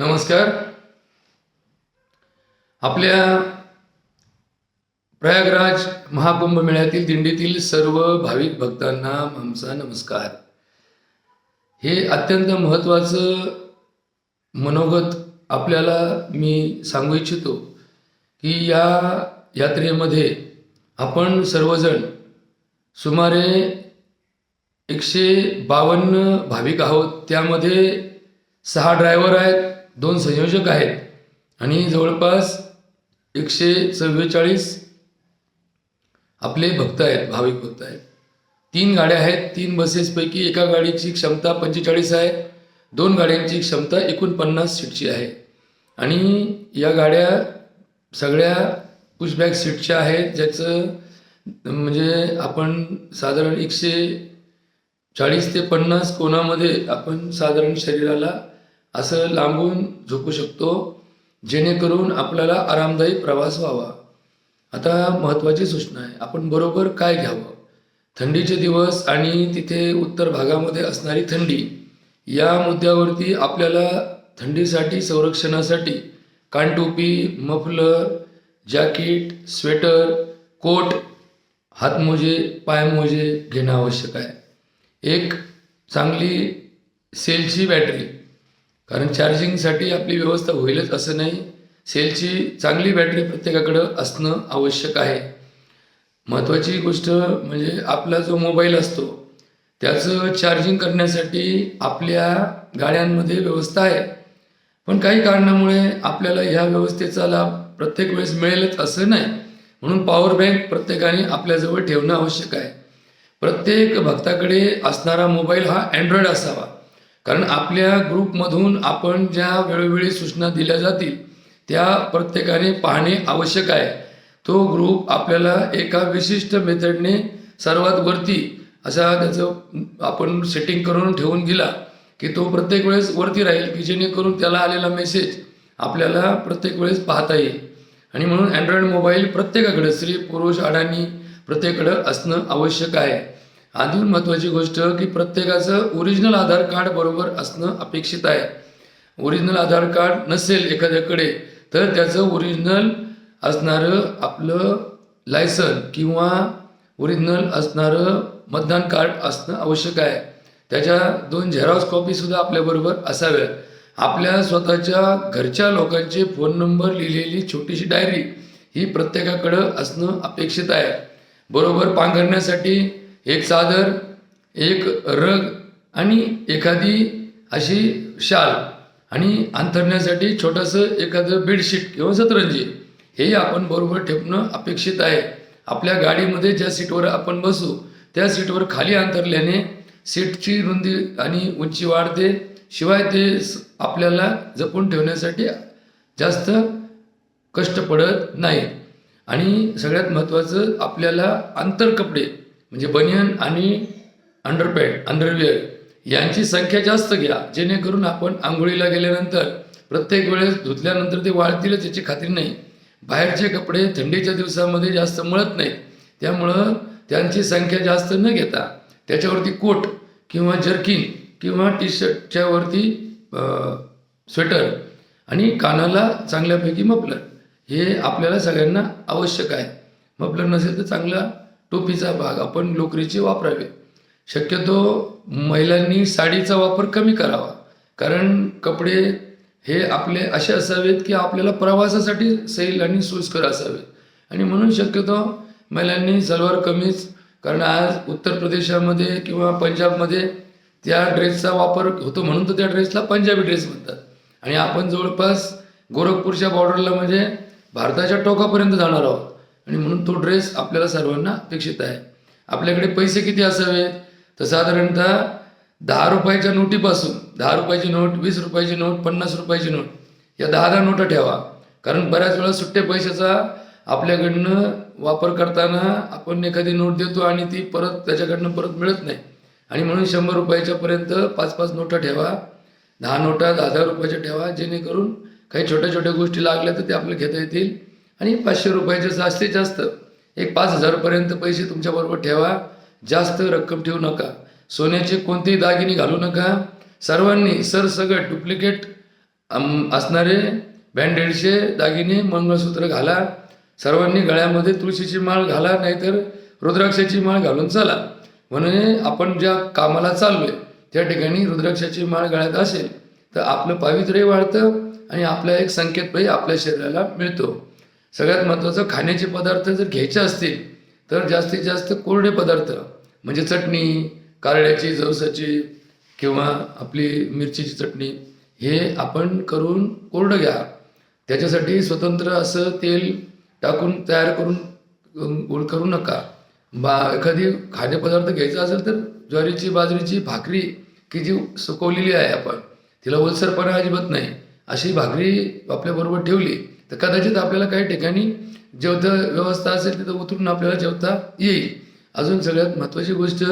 नमस्कार. आपल्या प्रयागराज महाकुंभ मेळ्यातील दिंडीतील सर्व भाविक भक्तांना आमचा नमस्कार. हे अत्यंत महत्त्वाचं मनोगत आपल्याला मी सांगू इच्छितो की या यात्रेमध्ये आपण सर्वजण सुमारे एकशे बावन्न भाविक आहोत. त्यामध्ये सहा ड्रायव्हर आहेत दोन संयोजक आहेत. आणि जवळपास एकशे चव्वेचाळीस आपले भक्त आहेत भाविक भक्त आहेत. तीन गाड्या आहेत तीन बसेसपैकी एका गाडीची क्षमता पंचेचाळीस आहे दोन गाड्यांची क्षमता एकूण पन्नास सीटची आहे. आणि या गाड्या सगळ्या पुशबॅक सीटच्या आहेत ज्याचं म्हणजे आपण साधारण एकशे चाळीस ते पन्नास कोणामध्ये आपण साधारण शरीराला असं लांबून झोपू शकतो जेणेकरून आपल्याला आरामदायी प्रवास व्हावा. आता महत्त्वाची सूचना आहे. आपण बरोबर काय घ्यावं? थंडीचे दिवस आणि तिथे उत्तर भागामध्ये असणारी थंडी या मुद्द्यावरती आपल्याला थंडीसाठी संरक्षणासाठी कानटोपी मफलर जॅकेट स्वेटर कोट हातमोजे पायमोजे घेणं आवश्यक आहे. एक चांगली सेलची बॅटरी कारण चार्जिंगसाठी आपली व्यवस्था होईलच असं नाही. सेलची चांगली बॅटरी प्रत्येकाकडं असणं आवश्यक आहे. महत्त्वाची गोष्ट म्हणजे आपला जो मोबाईल असतो त्याचं चार्जिंग करण्यासाठी आपल्या गाड्यांमध्ये व्यवस्था आहे. पण काही कारणामुळे आपल्याला ह्या व्यवस्थेचा लाभ प्रत्येक वेळेस मिळेलच असं नाही. म्हणून पॉवर बँक प्रत्येकाने आपल्याजवळ ठेवणं आवश्यक आहे. प्रत्येक भक्ताकडे असणारा मोबाईल हा अँड्रॉइड असावा. कारण आपल्या ग्रुपमधून आपण ज्या वेळोवेळी सूचना दिल्या जातील त्या प्रत्येकाने पाहणे आवश्यक आहे. तो ग्रुप आपल्याला एका विशिष्ट मेथडने सर्वात वरती असा त्याचं आपण सेटिंग करून ठेवून गेला की तो प्रत्येक वेळेस वरती राहील की जेणेकरून त्याला आलेला मेसेज आपल्याला प्रत्येक वेळेस पाहता येईल. आणि म्हणून अँड्रॉइड मोबाईल प्रत्येकाकडे स्त्री पुरुष अडाणी प्रत्येकाकडं असणं आवश्यक आहे. अजून महत्त्वाची गोष्ट की प्रत्येकाचं ओरिजिनल आधार कार्ड बरोबर असणं अपेक्षित आहे. ओरिजिनल आधार कार्ड नसेल एखाद्याकडे तर त्याचं ओरिजिनल असणारं आपलं लायसन किंवा ओरिजिनल असणारं मतदान कार्ड असणं आवश्यक आहे. त्याच्या दोन झेरॉक्स कॉपीसुद्धा आपल्याबरोबर असाव्यात. आपल्या स्वतःच्या घरच्या लोकांचे फोन नंबर लिहिलेली छोटीशी डायरी ही प्रत्येकाकडं असणं अपेक्षित आहे. बरोबर पांघरण्यासाठी एक चादर एक रग आणि एखादी अशी शाल. आणि अंथरण्यासाठी छोटंसं एखादं बेडशीट किंवा सतरंजी. हेही आपण बरोबर ठेवणं अपेक्षित आहे. आपल्या गाडीमध्ये ज्या सीटवर आपण बसू त्या सीटवर खाली अंतरल्याने सीटची रुंदी आणि उंची वाढते. शिवाय ते स- आपल्याला जपून ठेवण्यासाठी जास्त कष्ट पडत नाही. आणि सगळ्यात महत्त्वाचं आपल्याला आंतर कपडे म्हणजे बनियन आणि अंडरपॅड अंडरवेअर यांची संख्या जास्त घ्या जेणेकरून आपण आंघोळीला गेल्यानंतर प्रत्येक वेळेस धुतल्यानंतर ते वाळतीलच याची खात्री नाही. बाहेरचे कपडे थंडीच्या दिवसामध्ये जास्त मळत नाहीत. त्यामुळं त्यांची संख्या जास्त न घेता त्याच्यावरती कोट किंवा जर्किन किंवा टी शर्टच्यावरती स्वेटर आणि कानाला चांगल्यापैकी मफलर हे आपल्याला सगळ्यांना आवश्यक आहे. मफलर नसेल तर चांगला टोपीचा भाग आपण लोकरीचे वापरावे. शक्यतो महिलांनी साडीचा वापर कमी करावा. कारण कपडे हे आपले असे असावेत की आपल्याला प्रवासासाठी सैल आणि सोयीस्कर असावेत आणि म्हणून शक्यतो महिलांनी सलवार कमीज कारण आज उत्तर प्रदेशामध्ये किंवा पंजाबमध्ये त्या ड्रेसचा वापर होतो म्हणून तर त्या ड्रेसला पंजाबी ड्रेस म्हणतात. आणि आपण जवळपास गोरखपूरच्या बॉर्डरला म्हणजे भारताच्या टोकापर्यंत जाणार आहोत. आणि म्हणून तो ड्रेस आपल्याला सर्वांना अपेक्षित आहे. आपल्याकडे पैसे किती असावेत? तर साधारणतः दहा रुपयाच्या नोटीपासून दहा रुपयाची नोट वीस रुपयाची नोट पन्नास रुपयाची नोट या दहा दहा नोटा ठेवा. कारण बऱ्याच वेळा सुट्टे पैशाचा आपल्याकडनं वापर करताना आपण एखादी नोट देतो आणि ती परत त्याच्याकडनं परत मिळत नाही. आणि म्हणून शंभर रुपयाच्या पर्यंत पाच पाच नोटा ठेवा. दहा नोटा दहा दहा रुपयाच्या ठेवा जेणेकरून काही छोट्या छोट्या गोष्टी लागल्या तर ते आपल्याला घेता येतील. आणि पाचशे रुपयाचे जास्तीत जास्त. एक पाच हजारपर्यंत पैसे तुमच्याबरोबर ठेवा. जास्त रक्कम ठेवू नका. सोन्याचे कोणतेही दागिने घालू नका. सर्वांनी सरसगट डुप्लिकेट असणारे बँडेडचे दागिने मंगळसूत्र घाला. सर्वांनी गळ्यामध्ये तुळशीची माळ घाला नाहीतर रुद्राक्षाची माळ घालून चला. म्हणून आपण ज्या कामाला चाललोय त्या ठिकाणी रुद्राक्षाची माळ गळ्यात असेल तर आपलं पावित्र्य वाढतं आणि आपला एक संकेतही आपल्या शरीराला मिळतो. सगळ्यात महत्त्वाचं खाण्याचे पदार्थ जर घ्यायचे असतील तर जास्तीत जास्त कोरडे पदार्थ म्हणजे चटणी कारळ्याची जवसाची किंवा आपली मिरचीची चटणी हे आपण करून कोरडं घ्या. त्याच्यासाठी स्वतंत्र असं तेल टाकून तयार करून गोड गोळ करू नका. बा एखादी खाद्यपदार्थ घ्यायचा असेल तर ज्वारीची बाजरीची भाकरी की जी सुकवलेली आहे आपण तिला ओलसरपणा अजिबात नाही. अशी भाकरी आपल्याबरोबर ठेवली तर कदाचित आपल्याला काही ठिकाणी जेवता व्यवस्था असेल तिथं उतरून आपल्याला जेवता येईल. अजून सगळ्यात महत्त्वाची गोष्ट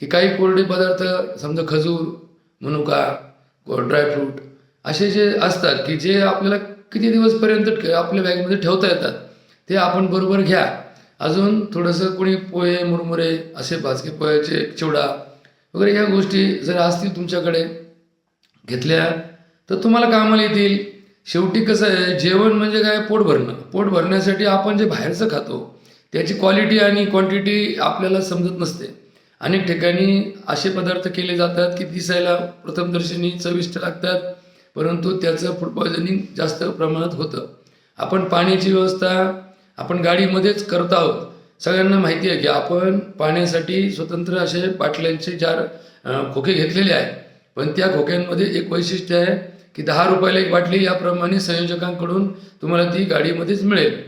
की काही कोरडे पदार्थ समजा खजूर मनुका ड्रायफ्रूट असे जे असतात की जे आपल्याला किती दिवसपर्यंत आपल्या बॅगमध्ये ठेवता येतात ते आपण बरोबर घ्या. अजून थोडंसं कोणी पोहे मुरमुरे असे भाजके पोह्याचे चिवडा वगैरे या गोष्टी जर असतील तुमच्याकडे घेतल्या तर तुम्हाला कामाला येतील. शेवटी कसं आहे जेवण म्हणजे काय? पोट भरणं. पोट भरण्यासाठी आपण जे बाहेरचं खातो त्याची क्वालिटी आणि क्वांटिटी आपल्याला समजत नसते. अनेक ठिकाणी असे पदार्थ केले जातात की दिसायला प्रथमदर्शनी चविष्ट लागतात परंतु त्याचं फूड पॉयझनिंग जास्त प्रमाणात होतं. आपण पाण्याची व्यवस्था आपण गाडीमध्येच करत आहोत. सगळ्यांना माहिती आहे की आपण पाण्यासाठी स्वतंत्र असे बाटल्यांचे चार खोके घेतलेले आहे पण त्या खोक्यांमध्ये एक वैशिष्ट्य आहे की दहा रुपयाला एक बाटली याप्रमाणे संयोजकांकडून तुम्हाला ती गाडीमध्येच मिळेल.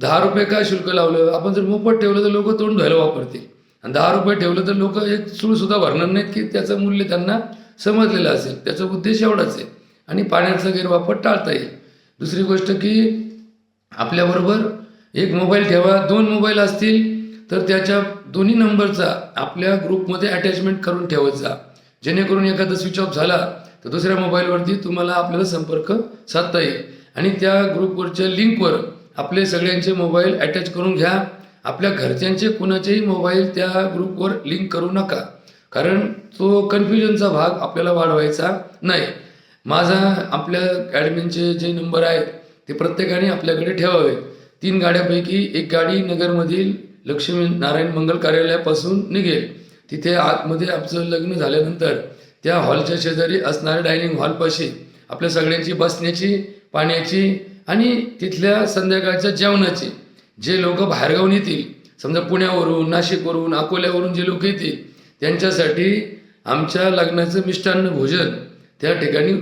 दहा रुपये काय शुल्क लावलं? आपण जर मोफत ठेवलं तर लोक तोंड धुवायला वापरतील. आणि दहा रुपये ठेवलं तर लोक एक चूळ सुद्धा भरणार नाहीत की त्याचं मूल्य त्यांना समजलेलं असेल. त्याचा उद्देश एवढाच आहे. आणि पाण्याचा गैरवापर टाळता येईल. दुसरी गोष्ट की आपल्याबरोबर एक मोबाईल ठेवा दोन मोबाईल असतील तर त्याच्या दोन्ही नंबरचा आपल्या ग्रुपमध्ये अटॅचमेंट करून ठेवायचा. जेणेकरून एखादा स्विच ऑफ झाला तर दुसऱ्या मोबाईलवरती तुम्हाला आपल्याला संपर्क साधता येईल. आणि त्या ग्रुपवरच्या लिंकवर आपले सगळ्यांचे मोबाईल अटॅच करून घ्या. आपल्या घरच्यांचे कुणाचेही मोबाईल त्या ग्रुपवर लिंक करू नका. कारण तो कन्फ्युजनचा भाग आपल्याला वाढवायचा नाही. माझा आपल्या ॲडमिनचे जे नंबर आहेत ते प्रत्येकाने आपल्याकडे ठेवावे. तीन गाड्यापैकी एक गाडी नगरमधील लक्ष्मी नारायण मंगल कार्यालयापासून निघेल. तिथे आतमध्ये आमचं लग्न झाल्यानंतर त्या हॉलच्या शेजारी असणाऱ्या डायनिंग हॉलपाशी आपल्या सगळ्यांची बसण्याची पाण्याची आणि तिथल्या संध्याकाळच्या जेवणाची. जे लोक बाहेरगावून येतील समजा पुण्यावरून नाशिकवरून अकोल्यावरून जे लोक येतील त्यांच्यासाठी आमच्या लग्नाचं मिष्टान्न भोजन त्या ठिकाणी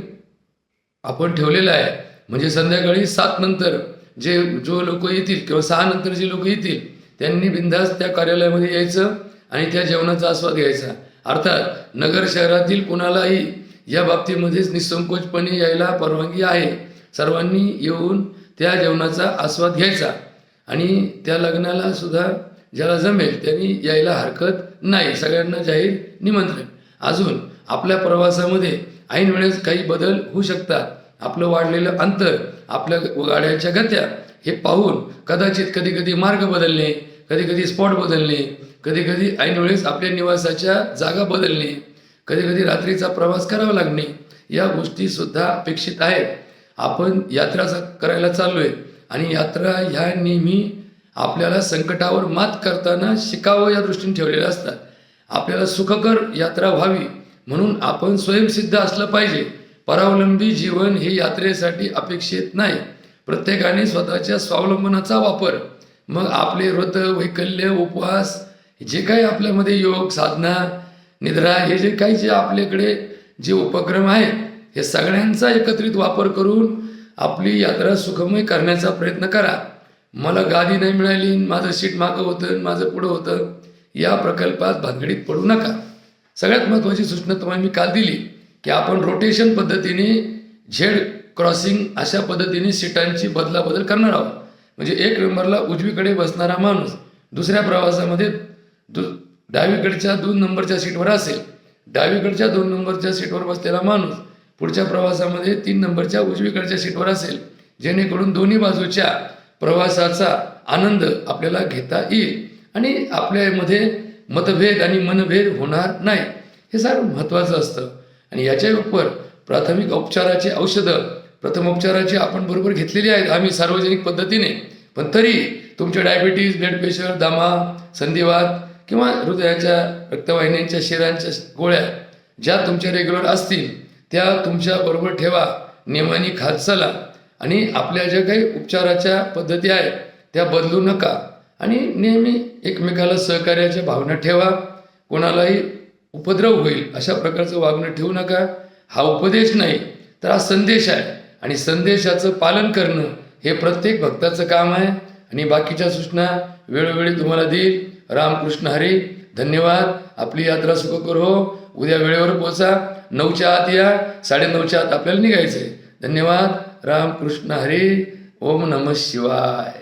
आपण ठेवलेलं आहे. म्हणजे संध्याकाळी सात नंतर जे जो लोक येतील किंवा सहा नंतर जे लोक येतील त्यांनी बिंदास त्या कार्यालयामध्ये यायचं आणि त्या जेवणाचा आस्वाद घ्यायचा. अर्थात नगर शहरातील कुणालाही या बाबतीमध्येच निसंकोचपणे यायला परवानगी आहे. सर्वांनी येऊन त्या जेवणाचा आस्वाद घ्यायचा आणि त्या लग्नाला सुद्धा ज्याला जमेल त्यांनी यायला हरकत नाही. सगळ्यांना जाहीर निमंत्रण. अजून आपल्या प्रवासामध्ये ऐन वेळेस काही बदल होऊ शकतात. आपलं वाढलेलं अंतर आपल्या गाड्यांच्या गत्या हे पाहून कदाचित कधी कधी मार्ग बदलणे कधी कधी स्पॉट बदलणे कधी कधी ऐन वेळेस आपल्या निवासाच्या जागा बदलणे कधी कधी रात्रीचा प्रवास करावा लागणे या गोष्टी सुद्धा अपेक्षित आहेत. आपण यात्रा चा- करायला चाललोय आणि यात्रा ह्या नेहमी आपल्याला संकटावर मात करताना शिकावं या दृष्टीने ठेवलेल्या असतात. आपल्याला सुखकर यात्रा व्हावी म्हणून आपण स्वयंसिद्ध असलं पाहिजे. परावलंबी जीवन हे यात्रेसाठी अपेक्षित नाही. प्रत्येकाने स्वतःच्या स्वावलंबनाचा वापर मग आपले व्रत वैकल्य उपवास जे काही आपल्यामध्ये योग साधना निद्रा हे जे काही जे आपल्याकडे जे उपक्रम आहेत हे सगळ्यांचा एकत्रित वापर करून आपली यात्रा सुखमय करण्याचा प्रयत्न करा. मला गादी नाही मिळाली माझं सीट मागं होतं माझं पुढं होतं या प्रकल्पात भानगडीत पडू नका. सगळ्यात महत्त्वाची सूचना तुम्हाला मी काल दिली की आपण रोटेशन पद्धतीने झेड क्रॉसिंग अशा पद्धतीने सीटांची बदलाबदल करणार आहोत. म्हणजे एक नंबरला उजवीकडे बसणारा माणूस दुसऱ्या प्रवासामध्ये दु डावीकडच्या दोन नंबरच्या सीटवर असेल डावीकडच्या दोन नंबरच्या सीटवर बसलेला माणूस पुढच्या प्रवासामध्ये तीन नंबरच्या उजवीकडच्या सीटवर असेल जेणेकरून दोन्ही बाजूच्या प्रवासाचा आनंद आपल्याला घेता येईल आणि आपल्यामध्ये मतभेद आणि मनभेद होणार नाही. हे सारं महत्त्वाचं असतं आणि याच्या उपर प्राथमिक उपचाराचे औषधं प्रथमोपचाराची आपण बरोबर घेतलेली आहेत. आम्ही सार्वजनिक पद्धतीने. पण तरी तुमचे डायबिटीज ब्लड प्रेशर दमा संधिवात किंवा हृदयाच्या रक्तवाहिन्यांच्या शिरांच्या गोळ्या ज्या तुमच्या रेग्युलर असतील त्या तुमच्या बरोबर ठेवा. नियमाने खात चला. आणि आपल्या ज्या काही उपचाराच्या पद्धती आहेत त्या बदलू नका. आणि नेहमी एकमेकाला सहकार्याच्या भावना ठेवा. कोणालाही उपद्रव होईल अशा प्रकारचं वागणं ठेवू नका. हा उपदेश नाही तर हा संदेश आहे. आणि संदेशाचं पालन करणं हे प्रत्येक भक्ताचं काम आहे. आणि बाकीच्या सूचना वेळोवेळी तुम्हाला देईल. रामकृष्ण हरी धन्यवाद. आपली यात्रा सुखकर हो. उद्या वेळेवर पोचा नऊच्या आत या. साडेनऊच्या आत आपल्याला निघायचं आहे धन्यवाद. रामकृष्ण हरी. ओम नम शिवाय.